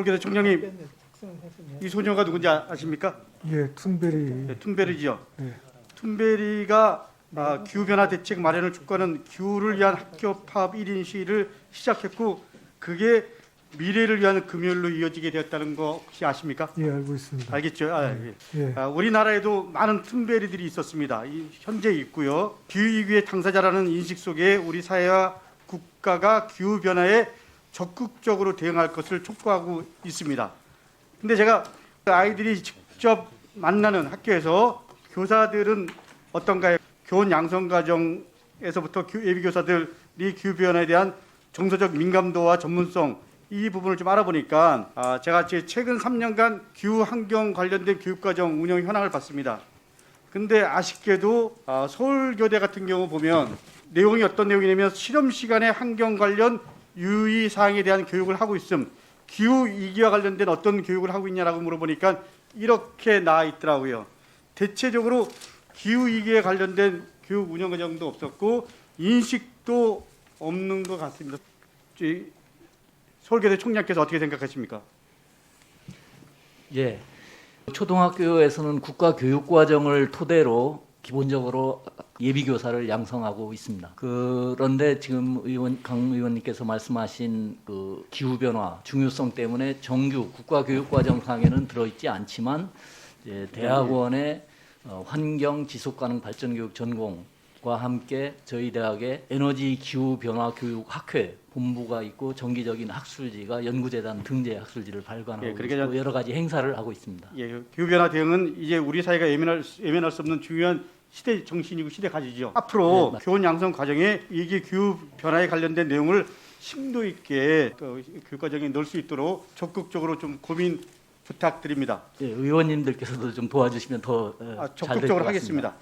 설계대 총장님 이 소녀가 누군지 아- 아십니까? 예, 툰베리. 네, 툰베리지요. 네. 툰베리가 아, 기후 변화 대책 마련을 촉구하는 기후를 위한 학교 파업 1인 시위를 시작했고 그게 미래를 위한 금요일로 이어지게 되었다는 거 혹시 아십니까? 예, 알고 있습니다. 알겠죠? 아, 예. 예. 아, 우리나라에도 많은 툰베리들이 있었습니다. 이, 현재 있고요. 기후 위기의 당사자라는 인식 속에 우리 사회와 국가가 기후 변화에 적극적으로 대응할 것을 촉구하고 있습니다. 근데 제가 그 아이들이 직접 만나는 학교에서 교사들은 어떤가요? 교원 양성 과정에서부터 교- 예비 교사들이 기후 변화에 대한 정서적 민감도와 전문성 이 부분을 좀 알아보니까 아, 제가 제 최근 3년간 기후 환경 관련된 교육과정 운영 현황을 봤습니다. 근데 아쉽게도 아, 서울교대 같은 경우 보면 내용이 어떤 내용이냐면 실험 시간에 환경 관련 유의 사항에 대한 교육을 하고 있음. 기후 위기와 관련된 어떤 교육을 하고 있냐라고 물어보니까 이렇게 나와 있더라고요. 대체적으로 기후 위기에 관련된 교육 운영 과정도 없었고 인식도 없는 것 같습니다. 이 서울교대 총장께서 어떻게 생각하십니까? 예. 초등학교에서는 국가 교육 과정을 토대로 기본적으로 예비 교사를 양성하고 있습니다. 그런데 지금 의원 강 의원님께서 말씀하신 그 기후 변화 중요성 때문에 정규 국가 교육 과정 상에는 들어있지 않지만 대학원의 어, 환경 지속 가능 발전 교육 전공 과 함께 저희 대학의 에너지 기후 변화 교육 학회 본부가 있고 정기적인 학술지가 연구재단 등재 학술지를 발간하고 예, 있고 여러 가지 행사를 하고 있습니다. 예, 기후 변화 대응은 이제 우리 사회가 예민할 수- 예민할 수 없는 중요한 시대 정신이고 시대 가지죠. 앞으로 네, 교원 양성 과정에 이게 기후 변화에 관련된 내용을 심도 있게 또 교육 과정에 넣을 수 있도록 적극적으로 좀 고민 부탁드립니다. 예, 의원님들께서도 좀 도와주시면 더 어, 아, 잘 될 것 적극적으로 같습니다. 하겠습니다.